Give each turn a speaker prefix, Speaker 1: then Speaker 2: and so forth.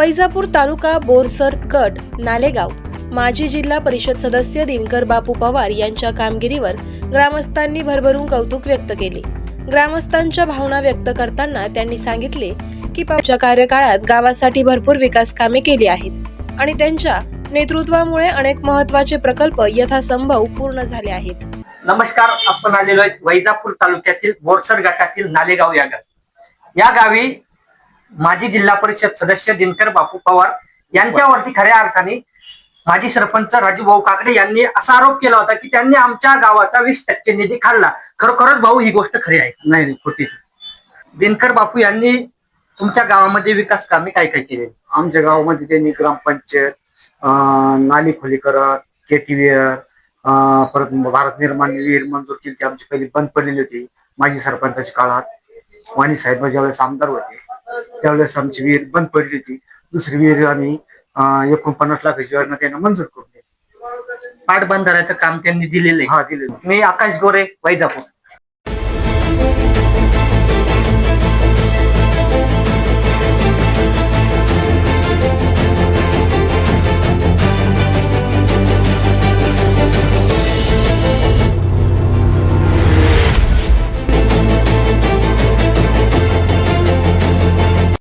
Speaker 1: वैजापूर तालुका बोरसर गट नालेगाव. माजी जिल्हा परिषद सदस्य दिनकर बापू पवार यांच्या कामगिरीवर ग्रामस्थांनी भरभरून कौतुक व्यक्त केले. ग्रामस्थांच्या भावना व्यक्त करताना त्यांनी सांगितले की पवारच्या कार्यकाळात गावासाठी भरपूर विकास कामे केली आहेत आणि त्यांच्या नेतृत्वामुळे अनेक महत्त्वाचे प्रकल्प यथासंभव पूर्ण झाले आहेत.
Speaker 2: नमस्कार आपण आलेलो वैजापूर तालुक्यातील बोरसर गटातील नालेगाव या गाव. या गावी माजी जिल्हा परिषद सदस्य दिनकर बापू पवार यांच्यावरती खऱ्या अर्थाने माजी सरपंच राजू भाऊ काकडे यांनी असा आरोप केला होता की त्यांनी आमच्या गावाचा वीस टक्के निधी खाल्ला. खरोखरच भाऊ ही गोष्ट खरी आहे नाही नाही, खोटी. दिनकर बापू यांनी तुमच्या गावामध्ये विकास कामे काय काय केले?
Speaker 3: आमच्या गावामध्ये त्यांनी ग्रामपंचायत अं, नाली खोलीकरण केटीवेअर परत भारत निर्माण विहीर मंजूर केली ती आमची पहिली बंद पडलेली होती माजी सरपंचाच्या काळात. वाणी साहेब ज्यावेळेस आमदार होते त्यावेळेस आमची विहीर बंद पडली होती. दुसरी विहीर आम्ही एकोणपन्नास लाखाची योजना त्यांना मंजूर करून दिली.
Speaker 2: पाटबंधाऱ्याचं काम त्यांनी दिलेलं आहे.
Speaker 3: हा दिले
Speaker 2: मी आकाश गोरे वैजापूर.